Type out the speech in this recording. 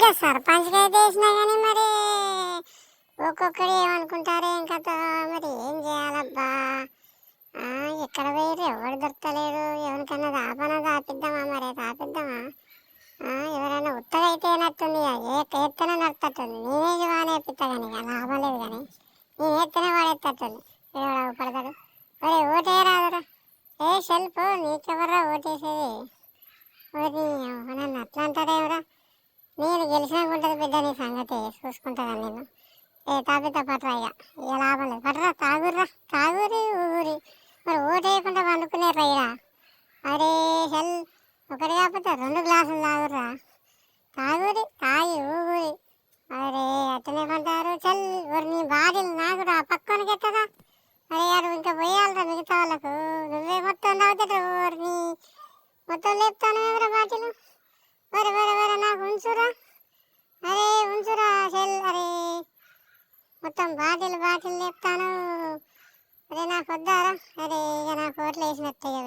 ఇంకా సర్పంచ్కి అయితే వేసినా కానీ మరి ఒక్కొక్కడు ఏమనుకుంటారో ఇంకా మరి ఏం చేయాలబ్బా? ఎక్కడ పోయారు ఎవరు దొరకలేడు ఎవరికన్నా దాపనా దాపిద్దామా? మరి దాపిద్దామా? ఎవరైనా ఉత్తగా అయితే ఏనట్టుంది ఏ ఎత్తనే నడుతుంది నేనే జవానే ఎప్పిస్తా కానీ లాభం లేదు కానీ నేను ఎత్తనే వాడేస్తట్టుంది ఎవడు పడతాడు మరి ఓటే రాదురా. ఏ సెల్ఫ్ నీకెవర్రా ఓటేసేది? ఓరి అవునన్న నేను గెలిచినాక బిడ్డ నీ సంగతి చూసుకుంటాను నేను ఏ తాపిత పట్రా ఇక? ఇక లాభం లేదు. పట్రా తాగుర్రా తాగురి ఊరి. మరి ఓటేయకుండా వండుకునే రైరా అరే హెల్ ఒకటి కాకపోతే రెండు గ్లాసులు తాగుర్రా. తాగురి తాగి ఊగురి. అరే అతనే పంటారు చల్ ఊరి నీ బాడీలు నాకు రా పక్కనకి ఎట్టరా అరే యారు ఇంకా పోయాలరా మిగతా వాళ్ళకు. నువ్వే మొత్తం తాగుతాడు ఊరిని మొత్తం లేపుతాను ఎవరా బాటిలు? వరే వరే వరే నా ఉంచురా అరే ఉంచురా సెల్ అరే మొత్తం బాటిల్ బాటిల్ లేపుతాను. అదే నాకు వద్దారా అరే ఇక నాకు ఓట్లు వేసినట్టే కదా.